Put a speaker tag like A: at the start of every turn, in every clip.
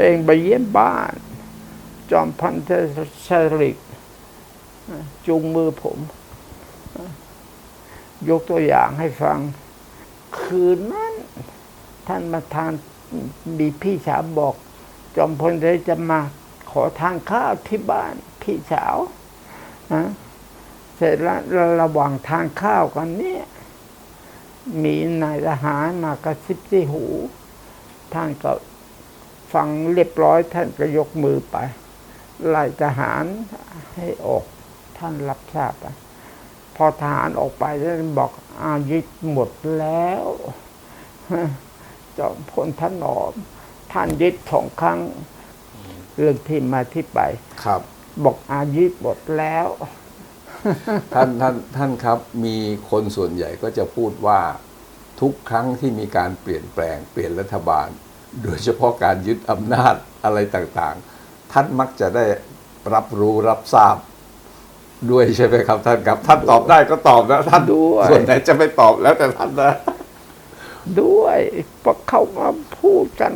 A: เองไปเยี่ยมบ้าน จอมพันเทชริกจูงมือผม ยกตัวอย่างให้ฟัง คืนนั้น ท่านมาทานมีพี่สาวบอก จอมพลเลยจะมาขอทานข้าวที่บ้านพี่สาวนะเสร็จแล้วระหว่างทานข้าวกันเนี่ย มีนายทหารมากระซิบที่หู ท่านก็ ฟังเรียบร้อยท่านก็ยกมือไปไล่ทหารให้ออกท่านรับทราบไปพอทหารออกไปท่านบอกอายุหมดแล้วจอมพลท่านหนอม ท่านยึดสองครั้งเรื่องที่มาที่ไป
B: ครับ
A: บอกอายุหมดแล้ว
B: ท่านท่านท่านครับ มีคนส่วนใหญ่ก็จะพูดว่าทุกครั้งที่มีการเปลี่ยนแปลงเปลี่ยนรัฐบาล โดยเฉพาะการยึดอำนาจอะไรต่างๆ ท่านมักจะได้รับรู้รับทราบด้วยใช่ไหมครับท่านครับ ท่านตอบได้ก็ตอบนะท่าน
A: ด้วย
B: ส่วนไหนจะไม่ตอบแล้วแต่ท่านนะ
A: ด้วยเพราะเขามาพูดกัน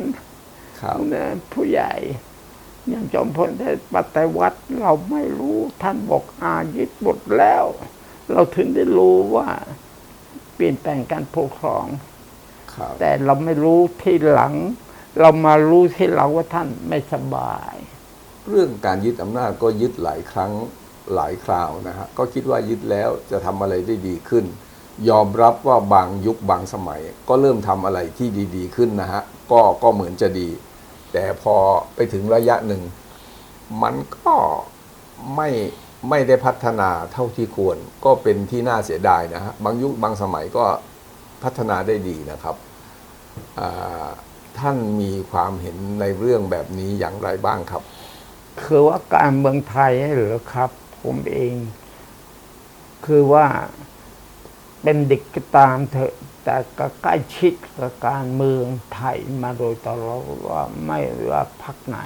B: ครับ
A: นะผู้ใหญ่อย่างจอมพลได้ปฏิวัติเราไม่รู้ท่านบอกอายุหมดแล้ว เราถึงได้รู้ว่า เปลี่ยนแปลงการปกครอง
B: ครับ
A: แต่เราไม่รู้ที่หลัง เรามารู้ที่หลังว่าท่านไม่สบาย
B: เรื่องการยึดอำนาจก็ยึดหลายครั้งหลายคราวนะฮะก็คิดว่ายึดแล้วจะทำอะไรได้ดีขึ้น ยอมรับว่าบางยุคบางสมัย ก็เริ่มทำอะไรที่ดีๆขึ้นนะฮะก็ก็เหมือนจะดี แต่พอไปถึงระยะหนึ่ง มันก็ไม่ไม่ได้พัฒนาเท่าที่ควร ก็เป็นที่น่าเสียดายนะฮะบางยุคบางสมัยก็พัฒนาได้ดีนะครับอ่า ท่านมีความเห็นในเรื่องแบบนี้อย่างไรบ้างครับ
A: คือว่าการเมืองไทยเหรือครับ ผมเอง คือว่าเป็นเด็กก็ตามเถอะแต่ก็ใกล้ชิดกับการเมืองไทยมาโดยตลอดว่าไม่ว่าพักไหน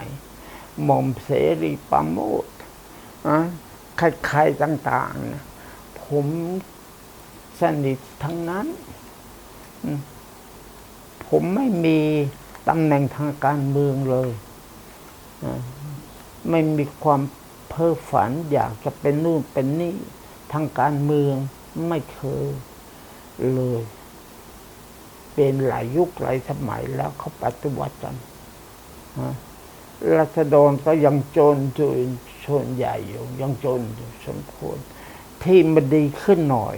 A: หม่อมเสรีปราโมดอะใครๆต่างๆ ผมสนิททั้งนั้น ผมไม่มีตำแหน่งทางการเมืองเลย ไม่มีความเพ้อฝันอยากจะเป็นนู่นเป็นนี่ทางการเมืองไม่เคยเลย เป็นหลายยุคหลายสมัยแล้วเขาปฏิวัติกันรัษฎรก็ยังจนอยู่ชนใหญ่อยู่ ยังจนอยู่สมควรที่มันดีขึ้นหน่อย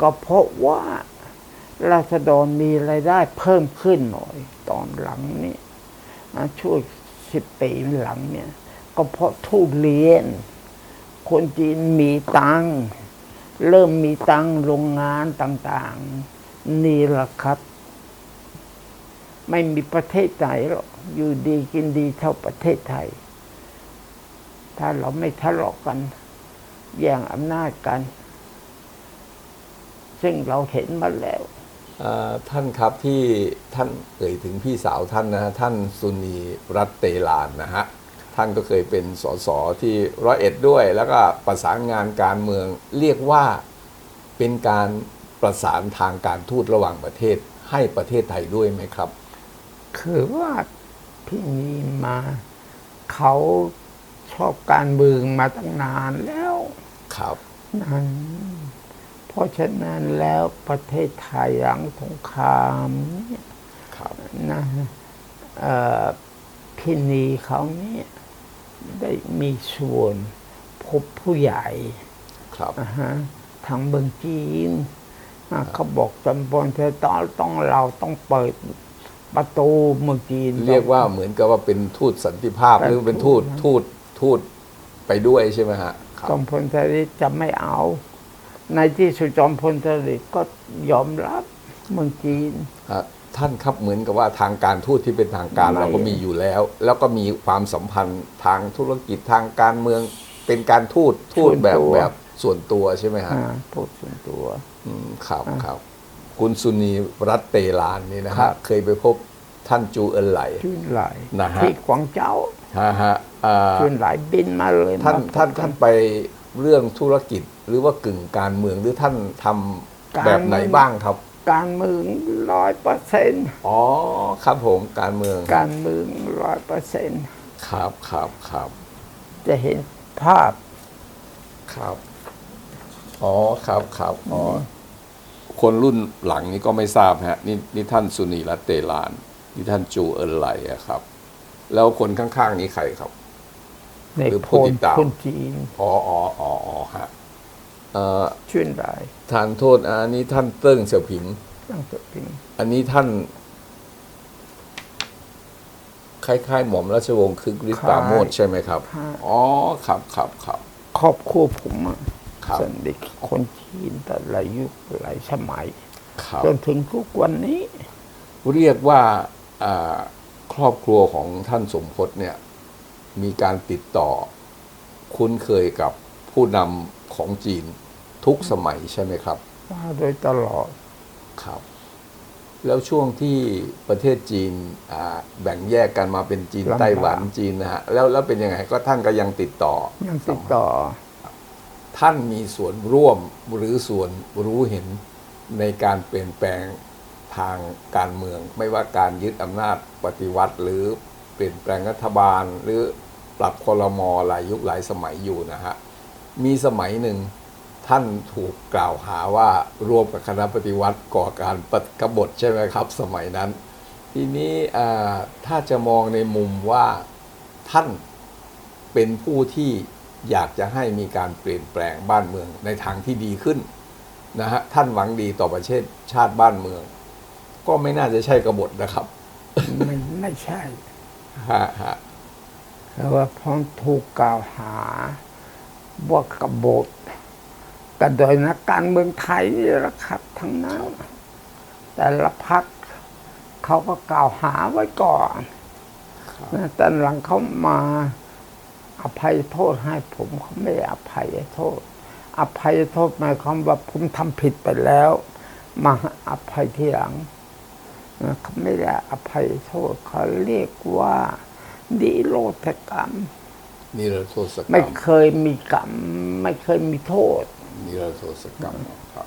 A: ก็เพราะว่า รัษฎรมีรายได้เพิ่มขึ้นหน่อย ตอนหลังนี้อ่ช่วงสิบปีหลังเนี่ย ก็เพราะทุเรียน คนจีนมีตังเริ่มมีตังโรงงานต่าง ๆ นี่แหละครับ ไม่มีประเทศไหนหรอกอยู่ดีกินดีเท่าประเทศไทย ถ้าเราไม่ทะเลาะกันแย่งอำนาจกัน ซึ่งเราเห็นมาแล้ว
B: ท่านครับที่ท่านเอ่ยถึงพี่สาวท่านนะฮะท่านสุนีรัตน์เตลานนะฮะท่านก็เคยเป็นสสที่ร้อยเอ็ดด้วย แล้วก็ประสานงานการเมืองเรียกว่าเป็นการประสานทางการทูตระหว่างประเทศให้ประเทศไทยด้วยไหมครับ
A: คือว่าพี่นีมาเขาชอบการเมืองมาตั้งนานแล้ว
B: ครับ
A: นั้น เพราะฉะนั้นแล้วประเทศไทยหลังสงครามเนี่ย
B: ครับ
A: นะเอ่อพี่นีเขาเนี่ยได้มีส่วนพบผู้ใหญ่
B: ครับ
A: นะฮะทางเมืองจีนอะเขาบอกจำเป็นเธอต้องต้องเราต้องเปิดประตูเมืองจีน
B: เรียกว่าเหมือนกับว่าเป็นทูตสันติภาพ
A: เป็น
B: หรือเป็นทูต
A: ทูต
B: ทูตทูตไปด้วยใช่ไหมฮะครับ
A: จอมพลสฤษดิ์จะไม่เอา ในที่สุดจอมพลสฤษดิ์ก็ยอมรับเมืองจีน
B: อะท่านครับเหมือนกับว่าทางการทูตที่เป็นทางการ
A: ไม่
B: เราก็มีอยู่แล้ว แล้วก็มีความสัมพันธ์ทางธุรกิจทางการเมืองเป็นการทูตทูตแบบแบบส่วนตัวใช่ไหมฮะ
A: อ่าพูดส่วนตัว
B: อืมครับครับ คุณสุนีรัตน์เตลานนี่นะ
A: ครั
B: ฮะ
A: บ
B: เคยไปพบท่านจูเอินไหล
A: ชื่นไหล
B: นะฮะ
A: ที่กวางเจ้า
B: ฮะฮะอ่า
A: ชื่นไหลบินมาเลย
B: ท่าน
A: มพบ
B: ท่าน
A: กั
B: ท่านไปเรื่องธุรกิจ หรือว่ากึ่งการเมืองหรือท่านทำ
A: การ
B: แบบไหนบ้างครับ
A: การเมืองร้อยเปอร์เซ็นต์
B: อ๋อครับผมการเมือง
A: การเมืองร้อยเปอร์เซ็นต์
B: ครับครับครับ
A: จะเห็นภาพ
B: ครับอ๋อครับครับอ๋อคนรุ่นหลังนี้ก็ไม่ทราบฮะนี่นี่ท่านสุนีรัตน์เตลาน นี่ท่านจูเอินไหลอะครับ แล้วคนข้างๆนี้ใครครับ
A: ใน
B: หรือ
A: โพ
B: ผู้
A: ล
B: ติดตาม
A: คนจีน
B: อ๋ออ๋ออ๋ออ๋อฮะเอ่อ
A: ชื่นได้
B: ทานโทษอะอันนี้ท่านเติ้งเสี่ยวผิง
A: ตั้งแต่ปี
B: อันนี้ท่านคล้ายๆหม่อมราชวงศ์คึกฤทธิ์ปราโมชใช่ไหมครับอ๋อครับครับครับ
A: ครอบครัวผมอะ
B: ครับ
A: สนิทกับคนจีนแต่หลายยุคหลายสมัย
B: ครับ
A: จนถึงทุกวันนี้
B: เรียกว่าอ่าครอบครัวของท่านสมพศเนี่ย มีการติดต่อ คุ้นเคยกับผู้นำของจีน ทุกสมัยใช่ไหมครับ
A: มาโดยตลอด
B: ครับ แล้วช่วงที่ประเทศจีนอ่าแบ่งแยกกันมาเป็นจีน
A: ลำบาก
B: ไต้หวันจีนนะฮะแล้วแล้วเป็นยังไงก็ท่านก็ยังติดต่อ
A: ยังติดต่อ
B: ท่านมีส่วนร่วมหรือส่วนรู้เห็นในการเปลี่ยนแปลงทางการเมือง ไม่ว่าการยึดอำนาจปฏิวัติหรือเปลี่ยนแปลงรัฐบาลหรือปรับคลมหลายยุคหลายสมัยอยู่นะฮะ มีสมัยหนึ่ง ท่านถูกกล่าวหาว่าร่วมกับคณะปฏิวัติก่อการปฏิกบฏใช่ไหมครับ สมัยนั้น ทีนี้อ่าถ้าจะมองในมุมว่าท่านเป็นผู้ที่อยากจะให้มีการเปลี่ยนแปลงบ้านเมืองในทางที่ดีขึ้นนะฮะท่านหวังดีต่อประเทศชาติบ้านเมือง ก็ไม่น่าจะใช่กบฏนะครับ
A: ไม่ไม่ใช่
B: ฮะฮะ
A: แต่ว่าพอถูกกล่าวหาว่ากบฏ กันโดยนักการเมืองไทยนี่แหละครับทั้งนั้น แต่ละพักเขาก็กล่าวหาไว้ก่อน
B: ครับ
A: นะแต่หลังเขามาอภัยโทษให้ผมเขาไม่ได้อภัยโทษ อภัยโทษหมายความว่าผมทำผิดไปแล้ว มาอภัยทีหลังนะเขาไม่ได้อภัยโทษเขาเรียกว่าดิโรธกรรม
B: นิรโทษกร
A: ไม่
B: รม
A: เคยมีกรรม ไม่เคยมีโทษ
B: นิรโทษกรรมครับ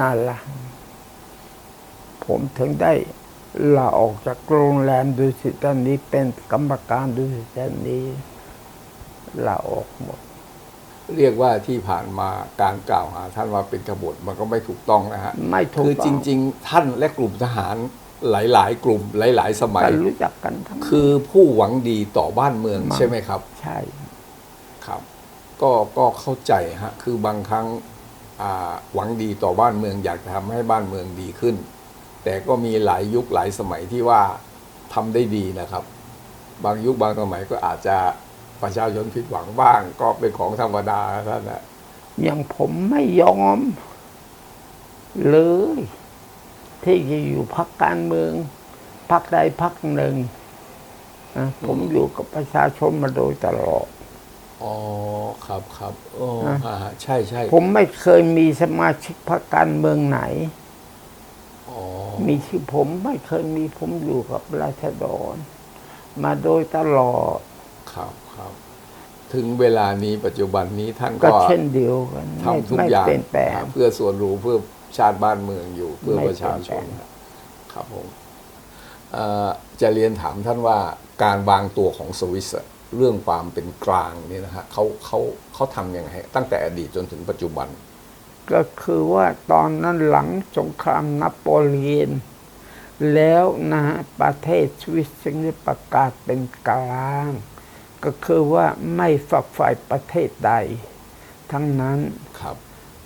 A: นั่นละผมถึงได้ลาออกจากโรงแรมดูสิตานี้เป็นกรรมการดูสิตานี้ลาออกหมด
B: เรียกว่าที่ผ่านมาการกล่าวหา ท่านว่าเป็นกบฏมันก็ไม่ถูกต้องนะฮะ
A: ไม่ถูก
B: คือจ
A: ต้อง
B: ริง ๆ ท่านและกลุ่มทหารหลาย ๆ กลุ่มหลาย ๆ สมัย
A: กันรู้จักกันทั้ง
B: คือผู้หวังดีต่อบ้านเมือง
A: มัน
B: ใช่ไหมครับ
A: ใช่
B: ครับ ก็ก็เข้าใจฮะคือบางครั้งอ่าหวังดีต่อบ้านเมืองอยากจะทำให้บ้านเมืองดีขึ้น แต่ก็มีหลายยุคหลายสมัยที่ว่าทำได้ดีนะครับ บางยุคบางสมัยก็อาจจะประชาชนผิดหวังบ้าง ก็เป็นของธรรมดาท่านนะ
A: อย่างผมไม่ยอม เลย ที่จะอยู่พักการเมืองพักใดพักหนึ่งนะผมอยู่กับประชาชนมาโดยตลอด
B: อ๋อครับครับโอ้
A: นะ
B: ฮะใช่ใช่
A: ผมไม่เคยมีสมาชิกพรรคการเมืองไหน
B: อ๋อ
A: มีชื่อผมไม่เคยมีผมอยู่กับราษฎร มาโดยตลอด
B: ครับครับ ถึงเวลานี้ปัจจุบันนี้ท่าน
A: ก็
B: ก็
A: เช่นเดียวกันไม่
B: ทำทุก
A: ไม่
B: อย่าง
A: เปลี่ยนแปลง
B: เพื่อส่วนรวมเพื่อชาติบ้านเมืองอยู่เพื่อ
A: ไม่
B: ประชาชน
A: เปลี่ยนแปลง
B: ครับผมเอ่อจะเรียนถามท่านว่าการวางตัวของสวิสอะ เรื่องความเป็นกลางเนี่ยนะฮะเขาเขาเขาทำยังไงตั้งแต่อดีตจนถึงปัจจุบัน
A: ก็คือว่าตอนนั้นหลังสงครามนโปเลียน แล้วนะฮะประเทศสวิสจึงได้ประกาศเป็นกลาง ก็คือว่าไม่ฝักใฝ่ประเทศใด ทั้งนั้น
B: ครับ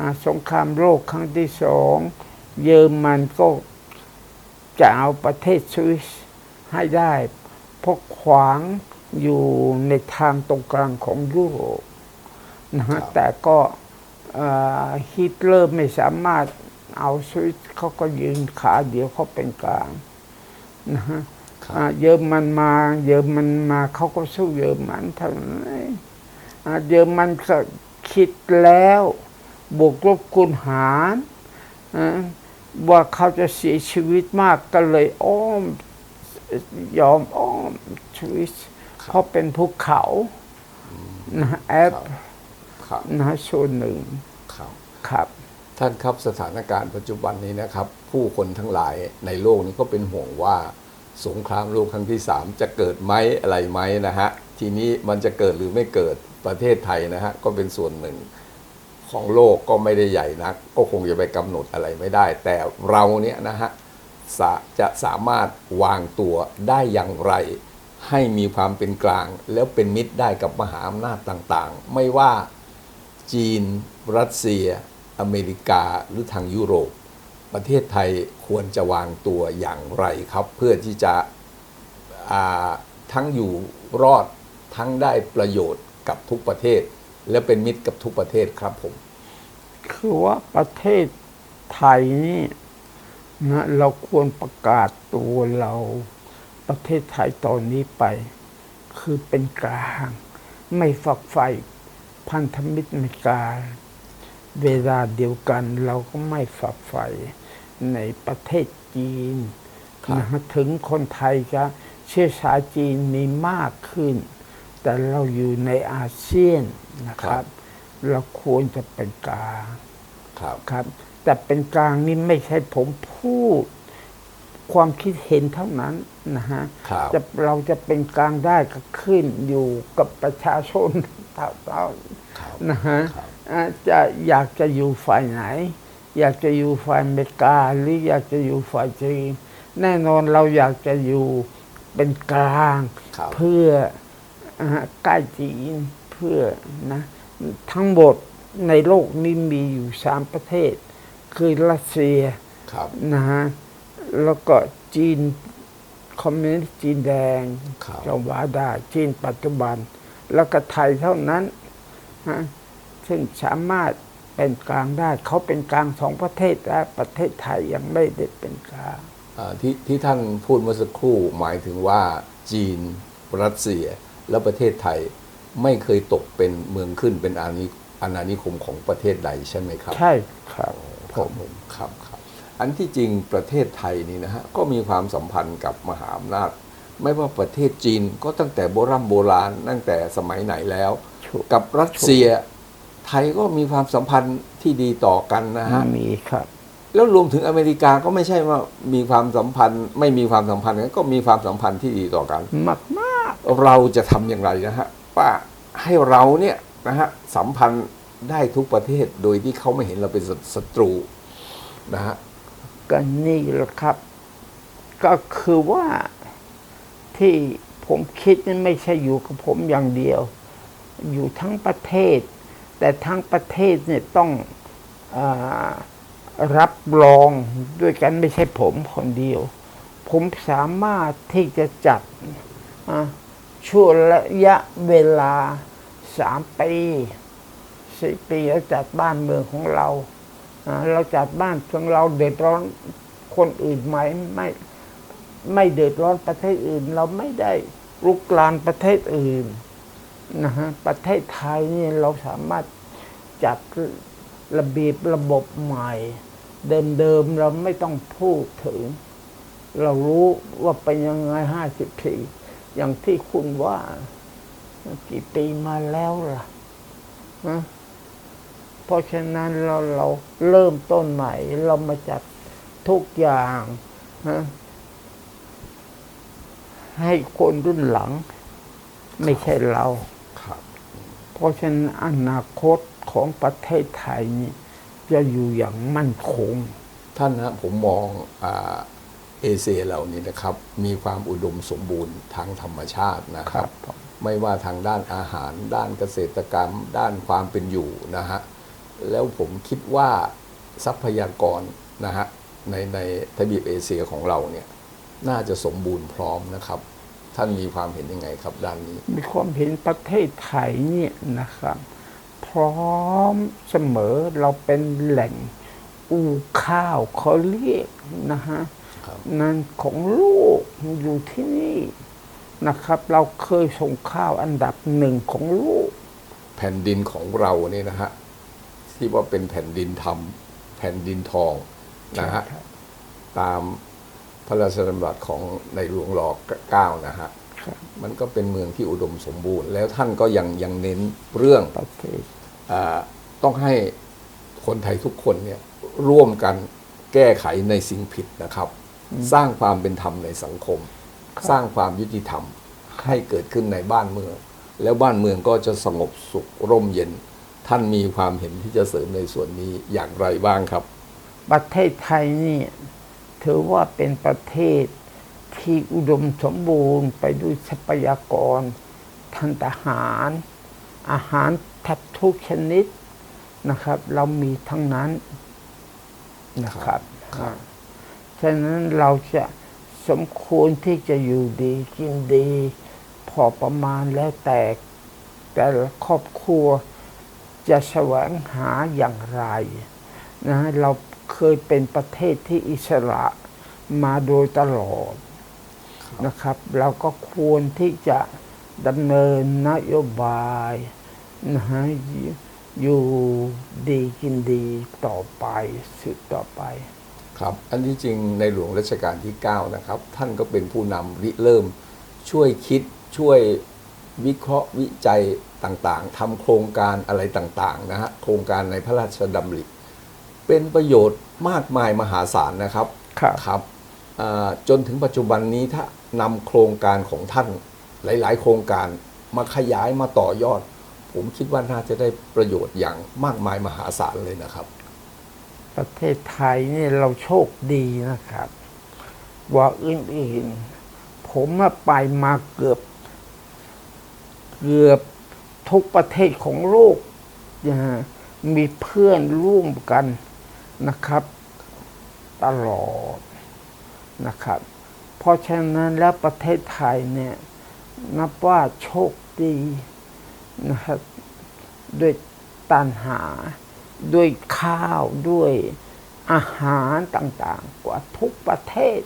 A: อ่าสงครามโลกครั้งที่สองเยอรมันก็จะเอาประเทศสวิสให้ได้เพราะขวาง อยู่ในทางตรงกลางของยุโรปนะ
B: ครั
A: ฮะ
B: บ
A: แต่ก็เอ่อฮิตเลอร์ไม่สามารถเอาสวิสเขาก็ยืนขาเดียวเขาเป็นกลางนะฮะ
B: ครับ
A: อ่าเยอรมันมาเยอรมันมาเขาก็สู้เยอรมันเท่านั้นเองอ่าเยอรมันก็คิดแล้วบวกลบคูณหารอ่าว่าเขาจะเสียชีวิตมากก็เลยอ้อมยอมอ้อมสวิส เพราะเป็นภูเขานะฮะแอป
B: ครับ
A: นะฮะโซนหนึ่ง
B: ครับ
A: ครับ
B: ท่านครับสถานการณ์ปัจจุบันนี้นะครับ ผู้คนทั้งหลายในโลกนี้ก็เป็นห่วงว่าสงครามโลกครั้งที่สามจะเกิดไหมอะไรไหมนะฮะทีนี้มันจะเกิดหรือไม่เกิดประเทศไทยนะฮะก็เป็นส่วนหนึ่งของโลกก็ไม่ได้ใหญ่นัก ก็คงจะไปกำหนดอะไรไม่ได้ แต่เราเนี่ยนะฮะสะจะสามารถวางตัวได้อย่างไร ให้มีความเป็นกลาง แล้วเป็นมิตรได้กับมหาอำนาจต่างๆ ไม่ว่าจีน รัสเซีย อเมริกาหรือทางยุโรป ประเทศไทยควรจะวางตัวอย่างไรครับ เพื่อที่จะทั้งอยู่รอดทั้งได้ประโยชน์กับทุกประเทศ และเป็นมิตรกับทุกประเทศครับผม
A: คือว่าประเทศไทยนี่นะเราควรประกาศตัวเรา ประเทศไทยตอนนี้ไป คือเป็นกลาง ไม่ฝักใฝ่พันธมิตรอเมริกาเวลาเดียวกันเราก็ไม่ฝักใฝ่ในประเทศจีน
B: ครับ
A: นะฮะถึงคนไทยจะเชื้อสายจีนมีมากขึ้น แต่เราอยู่ในอาเซียนนะครับ เราควรจะเป็นกลาง
B: ครับ
A: ครับ แต่เป็นกลางนี่ไม่ใช่ผมพูด ความคิดเห็นเท่านั้น นะฮะ
B: ครับ
A: จะเราจะเป็นกลางได้ก็ขึ้นอยู่กับประชาชนเรา
B: ครับ
A: นะฮะ
B: ครับ
A: อ่าจะอยากจะอยู่ฝ่ายไหน อยากจะอยู่ฝ่ายอเมริกาหรืออยากจะอยู่ฝ่ายจีนแน่นอนเราอยากจะอยู่เป็นกลาง
B: ครับ
A: เพื่ออ่าใกล้จีนเพื่อนะทั้งหมดในโลกนี้มีอยู่สามประเทศ คือรัสเซีย
B: ครับ
A: นะฮะแล้วก็จีน คอมมิวนิสต์จีนแดง
B: ครับ
A: จะว่าได้จีนปัจจุบัน แล้วก็ไทยเท่านั้นฮะซึ่งสามารถเป็นกลางได้ เขาเป็นกลางสองประเทศและประเทศไทยยังไม่ได้เป็นกลาง
B: อ่าที่ที่ท่านพูดเมื่อสักครู่หมายถึงว่าจีนรัสเซียและประเทศไทยไม่เคยตกเป็นเมืองขึ้นเป็นอาณานิอาณานิคมของประเทศใดใช่ไหมครับ
A: ใช่ครับ
B: ครับผมครับครับ อันที่จริงประเทศไทยนี่นะฮะก็มีความสัมพันธ์กับมหาอำนาจ ไม่ว่าประเทศจีนก็ตั้งแต่โบราณโบราณตั้งแต่สมัยไหนแล้ว
A: ถูก
B: กับรัสเซียไทยก็มีความสัมพันธ์ที่ดีต่อกันนะฮะ
A: มีครับ
B: แล้วรวมถึงอเมริกาก็ไม่ใช่ว่ามีความสัมพันธ์ ไม่มีความสัมพันธ์กันก็มีความสัมพันธ์ที่ดีต่อกัน
A: มากมาก
B: เราจะทำอย่างไรนะฮะว่าให้เราเนี่ยนะฮะสัมพันธ์ได้ทุกประเทศโดยที่เขาไม่เห็นเราเป็นศัตรูนะฮะ
A: ๆ ก็นี่แหละครับ ก็คือว่าที่ผมคิดนี่ไม่ใช่อยู่กับผมอย่างเดียว อยู่ทั้งประเทศ แต่ทั้งประเทศเนี่ยต้องอรับรองด้วยกันไม่ใช่ผมคนเดียว ผมสามารถที่จะจัดช่วงระยะเวลาสามปีสี่ปีแล้วจัดบ้านเมืองของเรา เราจัดบ้านของเราเดือดร้อนคนอื่นไหมไม่ไม่เดือดร้อนประเทศอื่น เราไม่ได้ลุกลานประเทศอื่นนะฮะประเทศไทยนี่เราสามารถจัดระเบียบระบบใหม่ เดิมๆเราไม่ต้องพูดถึง เรารู้ว่าเป็นยังไงห้าสิบปีอย่างที่คุณว่า กี่ปีมาแล้วล่ะฮะ เพราะฉะนั้นเราเราเริ่มต้นใหม่ เรามาจัดทุกอย่างฮะให้คนรุ่นหลัง ไม่ใช่เรา
B: ครับ
A: เพราะฉะนั้นอนาคตของประเทศไทยนี่จะอยู่อย่างมั่นคง
B: ท่านนะผมมองอ่าเอเชียเหล่านี้นะครับ มีความอุดมสมบูรณ์ทางธรรมชาตินะครับ
A: ผม
B: ไม่ว่าทางด้านอาหาร ด้านเกษตรกรรม ด้านความเป็นอยู่นะฮะ แล้วผมคิดว่าทรัพยากรนะฮะในในทวีปเอเชียของเราเนี่ยน่าจะสมบูรณ์พร้อมนะครับ ท่านมีความเห็นยังไงครับด้านนี้
A: มีความเห็นประเทศไทยเนี่ยนะครับ พร้อมเสมอเราเป็นแหล่งอู่ข้าวเขาเรียกนะฮะ
B: ครับ
A: นั่นของโลกอยู่ที่นี่นะครับ เราเคยส่งข้าวอันดับหนึ่งของโลก
B: แผ่นดินของเราเนี่ยนะฮะ ที่ว่าเป็นแผ่นดินธรรม แผ่นดินทองนะฮะ
A: ครับ
B: ตามพระราชดำรัสของในหลวงรอเก้านะฮะ
A: ครับ
B: มันก็เป็นเมืองที่อุดมสมบูรณ์ แล้วท่านก็ยังยังเน้นเรื่อง
A: ประเทศ
B: อาต้องให้คนไทยทุกคนเนี่ยร่วมกันแก้ไขในสิ่งผิดนะครับ สร้างความเป็นธรรมในสังคม สร้างความยุติธรรมให้เกิดขึ้นในบ้านเมือง แล้วบ้านเมืองก็จะสงบสุขร่มเย็น ท่านมีความเห็นที่จะเสริมในส่วนนี้อย่างไรบ้างครับ
A: ประเทศไทยนี่ถือว่าเป็นประเทศที่อุดมสมบูรณ์ไปด้วยทรัพยากรทางทหาร อาหารแทบทุกชนิดนะครับ เรามีทั้งนั้นนะครับ
B: ครับ
A: ฉะนั้นเราจะสมควรที่จะอยู่ดีกินดี พอประมาณแล้วแต่แต่ละครอบครัว จะแสวงหาอย่างไรนะเราเคยเป็นประเทศที่อิสระมาโดยตลอดนะครับ เราก็ควรที่จะดำเนินนโยบายนะฮะอยู่ดีกินดีต่อไปสืบต่อไป
B: ครับ อันที่จริงในหลวงรัชกาลที่ 9 นะครับ ท่านก็เป็นผู้นำริเริ่มช่วยคิดช่วยวิเคราะห์วิจัย ต่างๆทำโครงการอะไรต่างๆนะฮะโครงการในพระราชดำริเป็นประโยชน์มากมายมหาศาลนะครับ
A: ครับ
B: ครับอ่าจนถึงปัจจุบันนี้ถ้านำโครงการของท่านหลาย ๆ โครงการมาขยายมาต่อยอด ผมคิดว่าน่าจะได้ประโยชน์อย่างมากมายมหาศาลเลยนะครับ
A: ประเทศไทยนี่เราโชคดีนะครับ ว่าอื่นๆผมมาไปมาเกือบ เกือบ ทุกประเทศของโลกมีเพื่อนร่วมกันนะครับ ตลอดนะครับ เพราะฉะนั้นแล้วประเทศไทยเนี่ยนับว่าโชคดีนะครับด้วยตันหา ด้วยข้าวด้วยอาหารต่างๆ กว่าทุกประเทศ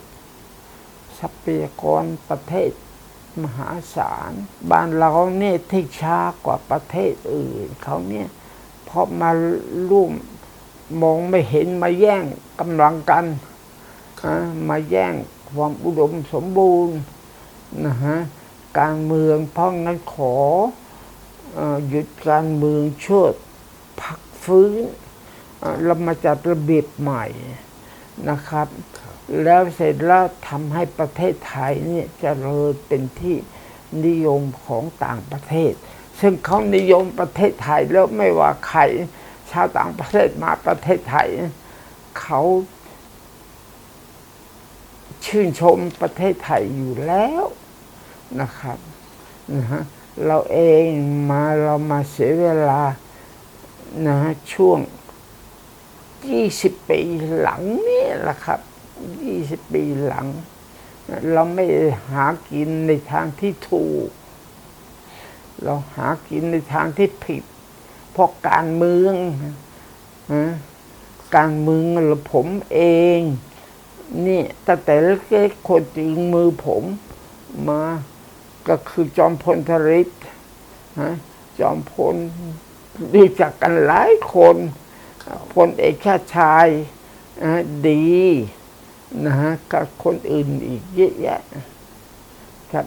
A: ทรัพยากรประเทศ มหาศาล บ้านเราเนี่ยที่ช้ากว่าประเทศอื่นเขาเนี่ยเพราะมาร่วมมองไม่เห็นมาแย่งกำลังกันนะมาแย่งความอุดมสมบูรณ์นะฮะการเมืองเพราะงั้นขอเอ่อหยุดการเมืองช่วยพักฟื้นเอ่อเรามาจัดระเบียบใหม่นะครับ แล้วเสร็จแล้วทำให้ประเทศไทยเนี่ยเจริญเป็นที่นิยมของต่างประเทศ ซึ่งเขานิยมประเทศไทยแล้วไม่ว่าใครชาวต่างประเทศมาประเทศไทย เขาชื่นชมประเทศไทยอยู่แล้วนะครับนะฮะเราเองมาเรามาเสียเวลานะฮะช่วง 20 ปีหลังนี่แหละครับ 20ปีหลัง เราไม่หากินในทางที่ถูก เราหากินในทางที่ผิด เพราะการเมืองการเมืองหรือผมเองนี่ตั้งแต่เล็กๆคนจริงมือผมมาก็คือจอมพลทริศจอมพลรู้จักกันหลายคนพลเอกชาติชายดี นะฮะกับคนอื่นอีกเยอะแยะครับ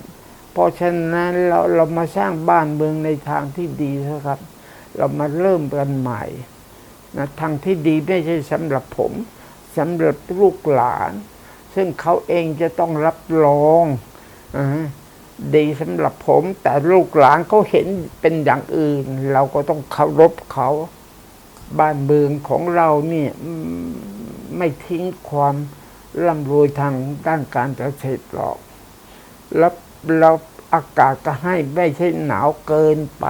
A: เพราะฉะนั้นเราเรามาสร้างบ้านเมืองในทางที่ดีนะครับ เรามาเริ่มกันใหม่นะทางที่ดีไม่ใช่สำหรับผมสำหรับลูกหลาน ซึ่งเขาเองจะต้องรับรองอ่าดีสำหรับผม แต่ลูกหลานเขาเห็นเป็นอย่างอื่น เราก็ต้องเคารพเขาบ้านเมืองของเราเนี่ยไม่ทิ้งความ ร่ำรวยทางด้านการเกษตรหรอก แล้วเราอากาศก็ให้ไม่ใช่หนาวเกินไป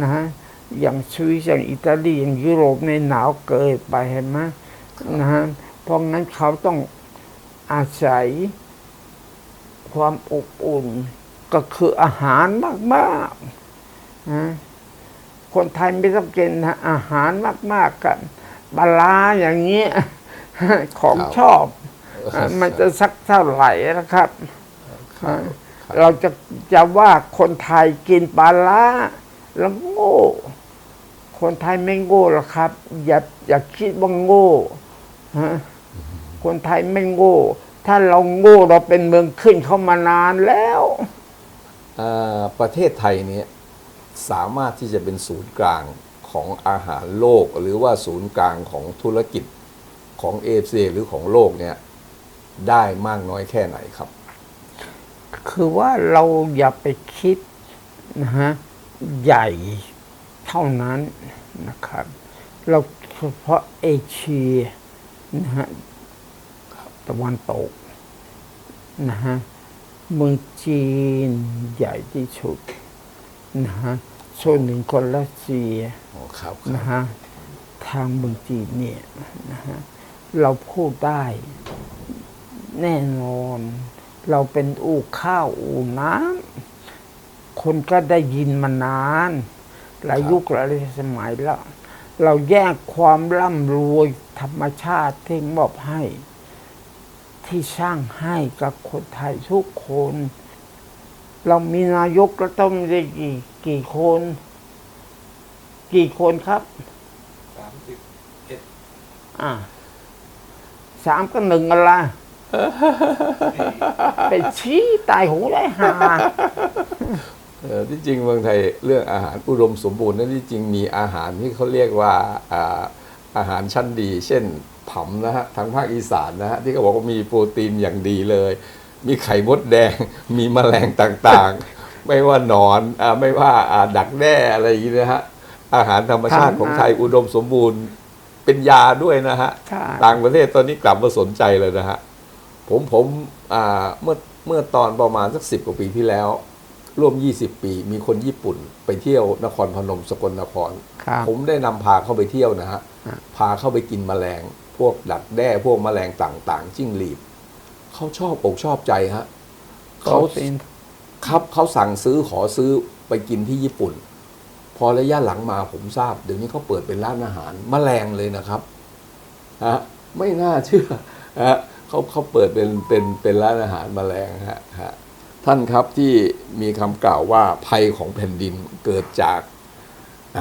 A: นะฮะอย่างสวิสอย่างอิตาลีอย่างยุโรปในหนาวเกินไปเห็นไหมนะฮะเพราะงั้นเขาต้องอาศัยความอบอุ่นก็คืออาหารมากๆนะคนไทยไม่ต้องกินนะอาหารมาก ๆ กันปลาร้าอย่างเงี้ย ของ
B: ครับ
A: ชอบอะมันจะสักเท่าไหร่นะครับ
B: ครับ
A: เราจะจะว่าคนไทยกินปลาร้าแล้วโง่ คนไทยไม่โง่หรอกครับ อย่าอย่าคิดว่าโง่ฮะคนไทยไม่โง่ ถ้าเราโง่เราเป็นเมืองขึ้นเข้ามานานแล้ว
B: อ่าประเทศไทยเนี่ยสามารถที่จะเป็นศูนย์กลางขของอาหารโลก หรือว่าศูนย์กลางของธุรกิจ ของเอเชียหรือของโลกเนี่ยได้มากน้อยแค่ไหนครับ
A: คือว่าเราอย่าไปคิดนะฮะใหญ่เท่านั้นนะครับ เราเฉพาะเอเชียนะฮะตะวันตกนะฮะเมืองจีนใหญ่ที่สุดนะฮะส่วนหนึ่งคนรัสเซีย
B: อ๋อครับ
A: นะฮะทางเมืองจีนเนี่ยนะฮะ เราพูดได้ แน่นอน เราเป็นอู่ข้าวอู่น้ำคนก็ได้ยินมานานหลายยุคหลายสมัยแล้ว เราแยกความร่ำรวยธรรมชาติที่มอบให้ ที่สร้างให้กับคนไทยทุกคน เรามีนายกแล้วต้องได้กี่กี่คน กี่คนครับ
B: สามสิบเอ็ด
A: อ่า สามกับหนึ่งอะไรไปชี้ตายหูได้หา
B: เออที่จริงเมืองไทยเรื่องอาหารอุดมสมบูรณ์นั้นที่จริงมีอาหารที่เขาเรียกว่าอ่าอาหารชั้นดี เช่นผำนะฮะทางภาคอีสานนะฮะที่เขาบอกว่ามีโปรตีนอย่างดีเลย มีไข่มดแดง มีแมลงต่างๆ ไม่ว่าหนอนอาไม่ว่าอ่าดักแด้อะไรอย่างนี้นะฮะอาหารธรรมชาติของไทยอุดมสมบูรณ์ เป็นยาด้วยนะฮะ
A: ใช่
B: ต่างประเทศตอนนี้กลับมาสนใจเลยนะฮะ ผมผมอ่าเมื่อเมื่อตอนประมาณสักสิบกว่าปีที่แล้ว ร่วม 20 ปี มีคนญี่ปุ่นไปเที่ยวนครพนมสกลนคร
A: ครับ
B: ผมได้นำพาเข้าไปเที่ยวนะฮะ
A: ฮะ
B: พาเข้าไปกินแมลง พวกดักแด้พวกแมลงต่างๆ จิ้งหรีดเขาชอบอกชอบใจฮะ
A: เขา
B: เขา
A: เป็น
B: ครับเขาสั่งซื้อขอซื้อไปกินที่ญี่ปุ่น พอระยะหลังมาผมทราบ เดี๋ยวนี้เขาเปิดเป็นร้านอาหารแมลงเลยนะครับฮะไม่น่าเชื่อฮะเขาเขาเปิดเป็นเป็นเป็นร้านอาหารแมลงฮะฮะท่านครับที่มีคำกล่าวว่าภัยของแผ่นดินเกิดจาก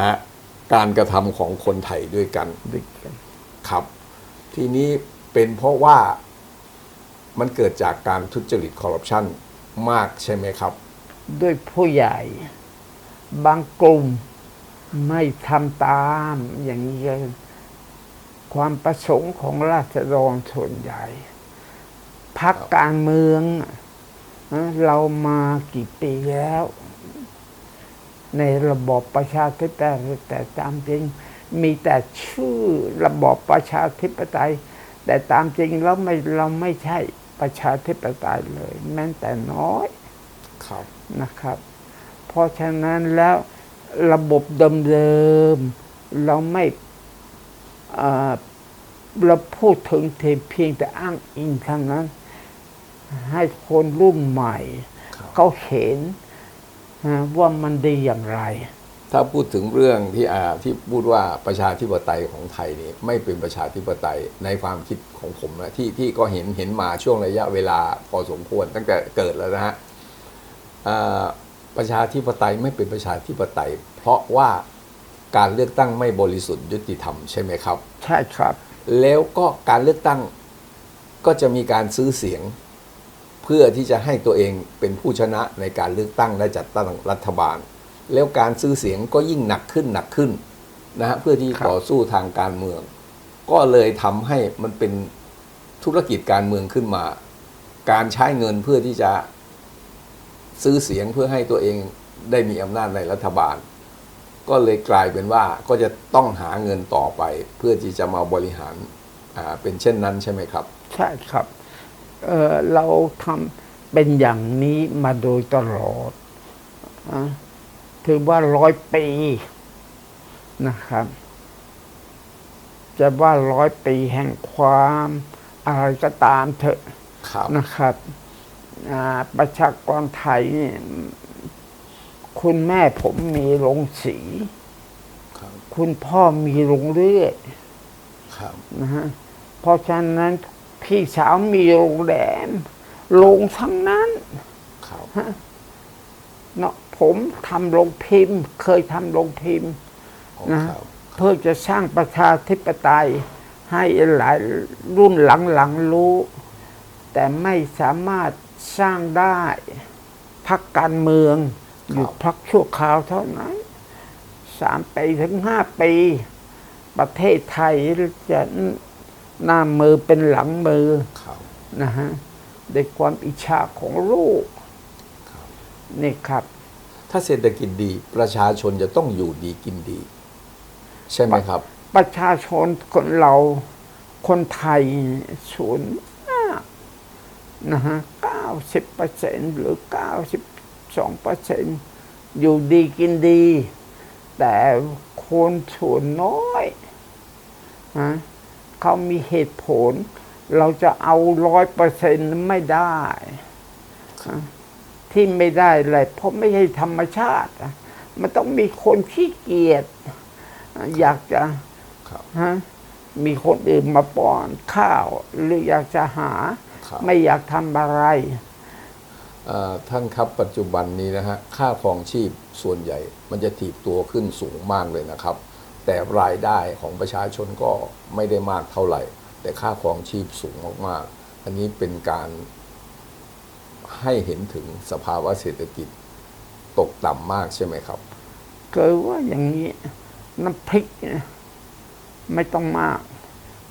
B: ฮะการกระทำของคนไทยด้วยกัน
A: ด้วยกัน
B: ครับ ทีนี้เป็นเพราะว่ามันเกิดจากการทุจริตคอร์รัปชันมากใช่ไหมครับ
A: ด้วยผู้ใหญ่ บางกลุ่มไม่ทำตามอย่างนี้ก็ความประสงค์ของราษฎรส่วนใหญ่พักการเมืองน่ะเรามากี่ปีแล้ว ในระบอบประชาธิปไตยแต่ตามจริง มีแต่ชื่อระบอบประชาธิปไตย แต่ตามจริงแล้วไม่เราไม่ใช่ประชาธิปไตยเลย แม้แต่น้อย
B: ครับ
A: นะครับ เพราะฉะนั้นแล้วระบบเดิมๆเราไม่เอ่อเราพูดถึงเพียงแต่อ้างอิงเท่านั้น ให้คนรุ่นใหม่
B: ครับ
A: เขาเห็นนะว่ามันดีอย่างไร
B: ถ้าพูดถึงเรื่องที่อาที่พูดว่าประชาธิปไตยของไทยนี่ไม่เป็นประชาธิปไตยในความคิดของผมนะที่ที่ก็เห็นเห็นมาช่วงระยะเวลาพอสมควรตั้งแต่เกิดแล้วนะฮะอ่า ประชาธิปไตยไม่เป็นประชาธิปไตย เพราะว่าการเลือกตั้งไม่บริสุทธิ์ยุติธรรมใช่ไหมครับ
A: ใช่ครับ
B: แล้วก็การเลือกตั้งก็จะมีการซื้อเสียง เพื่อที่จะให้ตัวเองเป็นผู้ชนะในการเลือกตั้งและจัดตั้งรัฐบาล แล้วการซื้อเสียงก็ยิ่งหนักขึ้นหนักขึ้นนะฮะเพื่อที่
A: ครับ
B: ต่อสู้ทางการเมือง ก็เลยทำให้มันเป็นธุรกิจการเมืองขึ้นมา การใช้เงินเพื่อที่จะ ซื้อเสียงเพื่อให้ตัวเองได้มีอำนาจในรัฐบาล ก็เลยกลายเป็นว่าก็จะต้องหาเงินต่อไป เพื่อที่จะมาบริหารอ่าเป็นเช่นนั้นใช่ไหมครับ
A: ใช่ครับเอ่อเราทำเป็นอย่างนี้มาโดยตลอดอะถือว่าร้อยปีนะครับ จะว่าร้อยปีแห่งความอะไรก็ตามเถอะ
B: ครับ
A: นะครับอ่า ประชากรไทยเนี่ยคุณแม่ผมมีโรงสี
B: ครับ
A: คุณพ่อมีโรงเรื่อย
B: ครับ
A: นะฮะเพราะฉะนั้นพี่สาวมีโรงแรมโรงทั้งนั้น
B: ครับ
A: เนาะผมทำโรงพิมพ์ เคยทำโรงพิมพ์
B: อ๋อ
A: นะ
B: ครับ
A: เพื่อจะสร้างประชาธิปไตยให้หลายรุ่นหลังๆรู้ แต่ไม่สามารถสร้างได้พักการเมืองอยู่พักชั่วคราวเท่านั้นสามปีถึงห้าปี ประเทศไทยจะหน้ามือเป็นหลังมือ
B: ครับ
A: นะฮะด้วยความอิจฉาของลูก
B: ครับ
A: นี่ครับ
B: ถ้าเศรษฐกิจดีประชาชนจะต้องอยู่ดีกินดี ใช่ไหมครับ
A: ประชาชนคนเราคนไทยศูนย์มาก นะฮะเก้าสิบเปอร์เซ็นหรือเก้าสิบสองเปอร์เซ็นอยู่ดีกินดี แต่คนส่วนน้อยนะเขามีเหตุผล เราจะเอาร้อยเปอร์เซ็นไม่ได้นะที่ไม่ได้เลยเพราะไม่ใช่ธรรมชาติอะมันต้องมีคนขี้เกียจอยากจะ
B: ครับ
A: ฮะมีคนอื่นมาป้อนข้าว หรืออยากจะหา
B: ครับ
A: ไม่อยากทำอะไร
B: เอ่อท่านครับปัจจุบันนี้นะฮะค่าครองชีพส่วนใหญ่ มันจะถีบตัวขึ้นสูงมากเลยนะครับ แต่รายได้ของประชาชนก็ไม่ได้มากเท่าไหร่ แต่ค่าครองชีพสูงมากๆ อันนี้เป็นการให้เห็นถึงสภาวะเศรษฐกิจตกต่ำมากใช่ไหมครับ
A: เกิดว่าอย่างนี้น้ำพริกเนี่ยไม่ต้องมาก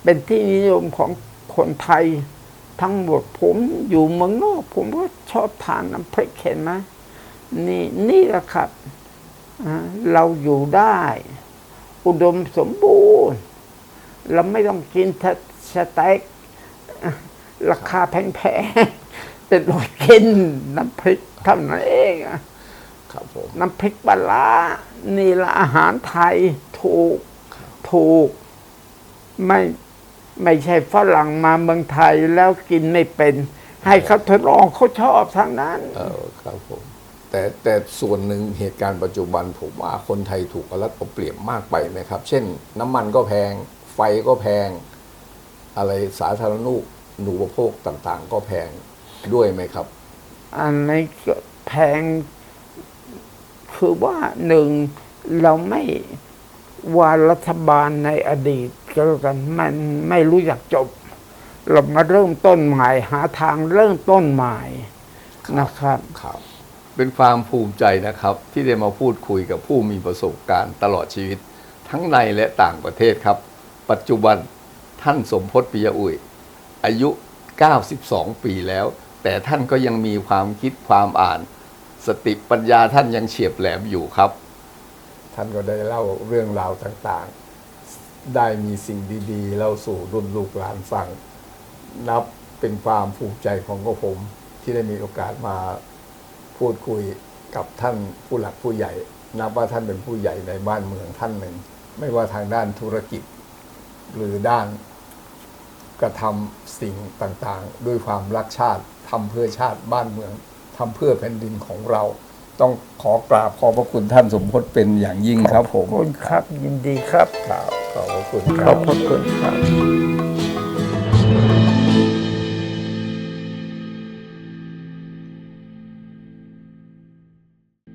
A: เป็นที่นิยมของคนไทย ทั้งหมดผมอยู่เมืองนอกผมก็ชอบทานน้ำพริกเห็นไหมนี่นี่แหละครับอ่าเราอยู่ได้ อุดมสมบูรณ์ เราไม่ต้องกินสเต็กอะราคาแพงๆแต่เรากินน้ำพริกเท่านั้นเองอะ
B: ครับผม
A: น้ำพริกปลาร้านี่ละอาหารไทยถูกถูกไม่ ไม่ใช่ฝรั่งมาเมืองไทยแล้วกินไม่เป็น ให้เขาทดลองเขาชอบทางนั้น
B: เออครับผมแต่แต่ส่วนหนึ่งเหตุการณ์ปัจจุบันผมว่าคนไทยถูกเอารัดเอาเปรียบมากไปไหมครับ เช่น น้ำมันก็แพง ไฟก็แพง อะไรสาธารณูหนูปโภคต่างๆ ก็แพงด้วยไหมครับ
A: อันนี้ก็แพง คือว่าหนึ่งเราไม่ ว่ารัฐบาลในอดีตก็แล้วกันมันไม่รู้จักจบ เรามาเริ่มต้นใหม่ หาทางเริ่มต้นใหม่นะครับ
B: ครับ เป็นความภูมิใจนะครับ ที่ได้มาพูดคุยกับผู้มีประสบการณ์ตลอดชีวิต ทั้งในและต่างประเทศครับ ปัจจุบันท่านสมพศปิยอุยอายุ 92 ปีแล้ว แต่ท่านก็ยังมีความคิดความอ่าน สติปัญญาท่านยังเฉียบแหลมอยู่ครับ ท่านก็ได้เล่าเรื่องราวต่างๆ ได้มีสิ่งดีๆเล่าสู่รุ่นลูกหลานฟัง นับเป็นความภูมิใจของกผมที่ได้มีโอกาสมาพูดคุยกับท่านผู้หลักผู้ใหญ่ นับว่าท่านเป็นผู้ใหญ่ในบ้านเมืองท่านหนึ่ง ไม่ว่าทางด้านธุรกิจ หรือด้านกระทำสิ่งต่างๆ ด้วยความรักชาติทำเพื่อชาติบ้านเมืองทำเพื่อแผ่นดินของเรา ต้องขอกราบขอบพระคุณท่านสมพศเป็นอย่างยิ่งครับผม
A: ขอบคุณครับยินดีครับ
B: ครับขอบพระคุณค
A: ข
B: รั
A: อบบพระคุณครับ